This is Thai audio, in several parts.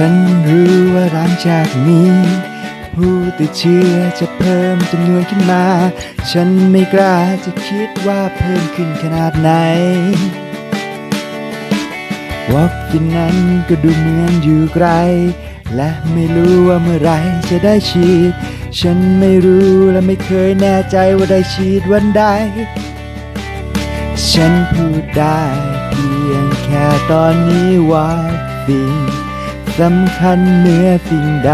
ฉันรู้ว่าหลังจากนี้ ผู้ติดเชื้อจะเพิ่มจำนวนขึ้นมา ฉันไม่กล้าจะคิดว่าเพิ่มขึ้นขนาดไหนวัคซีนนั้นก็ดูเหมือนอยู่ไกล และไม่รู้ว่าเมื่อไรจะได้ฉีด ฉันไม่รู้และไม่เคยแน่ใจว่าได้ฉีดวันใด ฉันพูดได้เพียงแค่ตอนนี้วัคซีน สำคัญเหนือสิ่งใด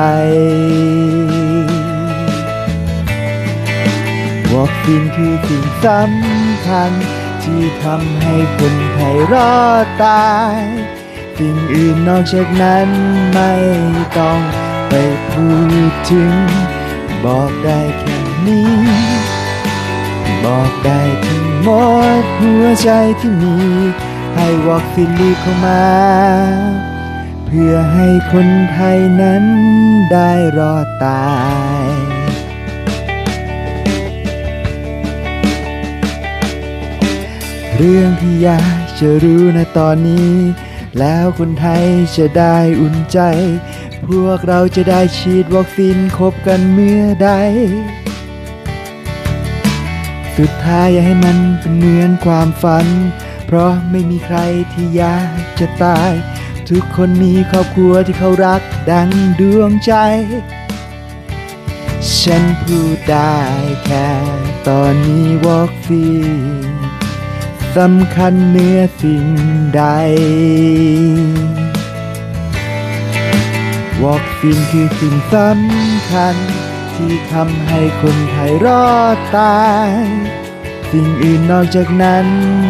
วัคซีนคือสิ่งสำคัญ ที่ทำให้คนไทยรอดตาย สิ่งอื่นนอกจากนั้นไม่ต้องไปพูดถึง บอกได้แค่นี้ บอกได้ทั้งหมดหัวใจที่มี ให้วัคซีนรีบเข้ามา พื่อให้คนไทยนั้นได้รอดตาย เรื่องที่อยากจะรู้ในตอนนี้ แล้วคนไทยจะได้อุ่นใจ พวกเราจะได้ฉีดวัคซีนครบกันเมื่อใด สุดท้ายอย่าให้มันเป็นเหมือนความฝัน เพราะไม่มีใครที่อยากจะตาย ทุกคนมีครอบครัวที่เขารักดังดวงใจ ฉันพูดได้แค่ตอนนี้วัคซีนสำคัญเหนือสิ่งใดวัคซีนคือสิ่งสำคัญ ที่ทำให้คนไทยรอดตาย สิ่งอื่นนอกจากนั้น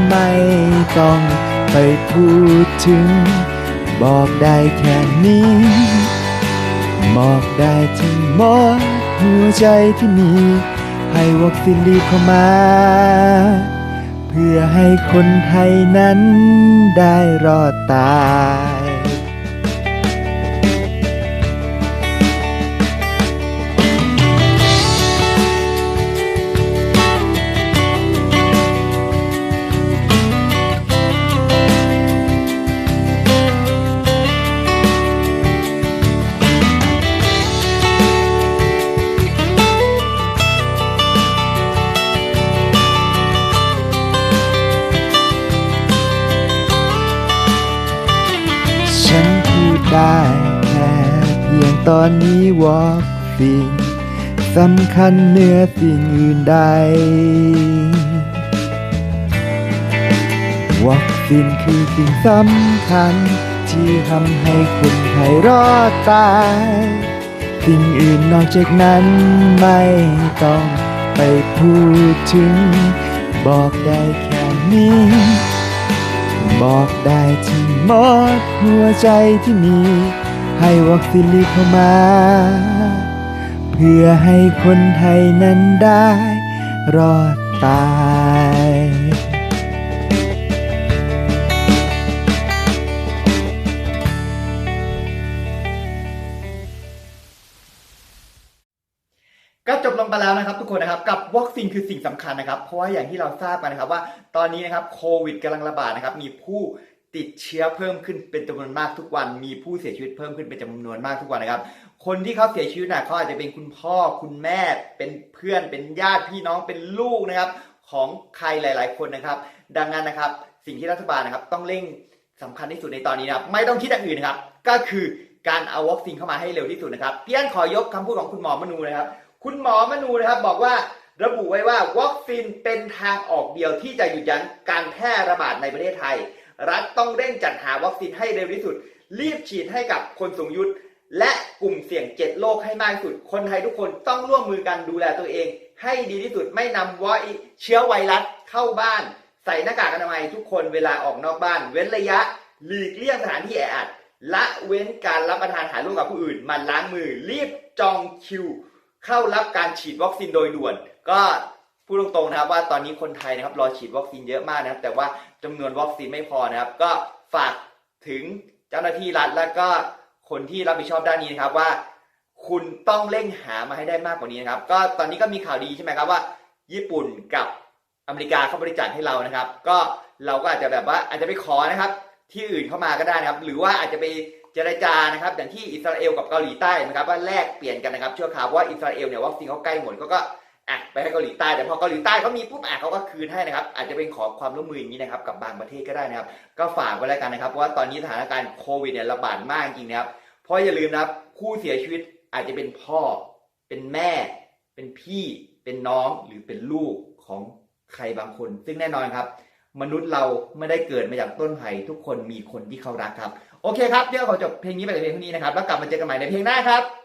ไม่ต้องไปพูดถึง บอกได้แค่นี้ บอกได้ทั้งหมดหัวใจที่มี ให้วัคซีนรีบเข้ามา เพื่อให้คนไทยนั้นได้รอดตาย ได้แค่เพียงตอนนี้วัคซีนสำคัญเหนือสิ่งอื่นใดวัคซีนคือสิ่งสำคัญ ที่ทำให้คนไทยรอดตาย สิ่งอื่นนอกจากนั้นไม่ต้องไปพูดถึง บอกได้แค่นี้ บอกได้ที่หมดหัวใจที่มี ให้วัคซีนรีบเข้ามา เพื่อให้คนไทยนั้นได้รอดตาย บลงไปแล้วนะครับทุกคนนะครับกับวัคซีนคือสิ่งสำคัญนะครับ เพราะว่าอย่างที่เราทราบกันนะครับว่าตอนนี้นะครับโควิดกำลังระบาดนะครับมีผู้ติดเชื้อเพิ่มขึ้นเป็นจำนวนมากทุกวัน มีผู้เสียชีวิตเพิ่มขึ้นเป็นจำนวนมากทุกวันนะครับ คนที่เขาเสียชีวิตนะเขาอาจจะเป็นคุณพ่อคุณแม่ เป็นเพื่อนเป็นญาติพี่น้องเป็นลูกนะครับ ของใครหลาย ๆ คนนะครับ ดังนั้นนะครับ สิ่งที่รัฐบาลนะครับต้องเร่งสำคัญที่สุดในตอนนี้นะครับ ไม่ต้องคิดอย่างอื่นนะครับ ก็คือการเอาวัคซีนเข้ามาให้เร็วที่สุดนะครับเพี่อนขอยกคำพูดของคุณหมอมนูนะครับ คุณหมอมนูนะครับบอกว่าระบุไว้ว่าวัคซีนเป็นทางออกเดียวที่จะหยุดยั้งการแพร่ระบาดในประเทศไทย รัฐต้องเร่งจัดหาวัคซีนให้เร็วที่สุด รีบฉีดให้กับคนสูงอายุและกลุ่มเสี่ยงเจ็ดโรคให้มากที่สุด คนไทยทุกคนต้องร่วมมือกันดูแลตัวเอง ให้ดีที่สุดไม่นำไวเชื้อไวรัสเข้าบ้าน ใส่หน้ากากอนามัยทุกคนเวลาออกนอกบ้าน เว้นระยะหลีกเลี่ยงสถานที่แออัดละเว้นการรับประทานอาหารร่วมกับผู้อื่น มันล้างมือรีบจองคิว เข้ารับการฉีดวัคซีนโดยด่วน ก็พูดตรงๆนะครับว่าตอนนี้คนไทยนะครับรอฉีดวัคซีนเยอะมากนะครับ แต่ว่าจำนวนวัคซีนไม่พอนะครับ ก็ฝากถึงเจ้าหน้าที่รัฐและก็คนที่รับผิดชอบด้านนี้นะครับว่า คุณต้องเร่งหามาให้ได้มากกว่านี้นะครับ ก็ตอนนี้ก็มีข่าวดีใช่ไหมครับว่า ญี่ปุ่นกับอเมริกาเขาบริจาคให้เรานะครับ ก็เราก็อาจจะแบบว่าอาจจะไปขอนะครับ ที่อื่นเข้ามาก็ได้นะครับ หรือว่าอาจจะไป เจรจานะครับอย่างที่อิสราเอลกับเกาหลีใต้นะครับว่าแลกเปลี่ยนกันนะครับชั่วคราวว่าอิสราเอลเนี่ยวัคซีนเขาใกล้หมดเขาก็อะไปให้เกาหลีใต้แต่พอเกาหลีใต้เขามีปุ๊บอะเขาก็คืนให้นะครับ อาจจะเป็นขอความร่วมมืออย่างนี้นะครับกับบางประเทศก็ได้นะครับ ก็ฝากไว้แล้วกันนะครับเพราะว่าตอนนี้สถานการณ์โควิดเนี่ยระบาดมากจริงนะครับเพราะอย่าลืมนะครับผู้เสียชีวิตอาจจะเป็นพ่อ เป็นแม่ เป็นพี่เป็นน้องหรือเป็นลูกของใครบางคน ซึ่งแน่นอนครับ มนุษย์เราไม่ได้เกิดมาจากต้นไผ่ทุกคนมีคนที่เขารักครับ โอเคครับเดี๋ยวขอจบเพลงนี้ไปแต่เพียงเท่านี้นะครับ แล้วกลับมาเจอกันใหม่ในเพลงหน้าครับ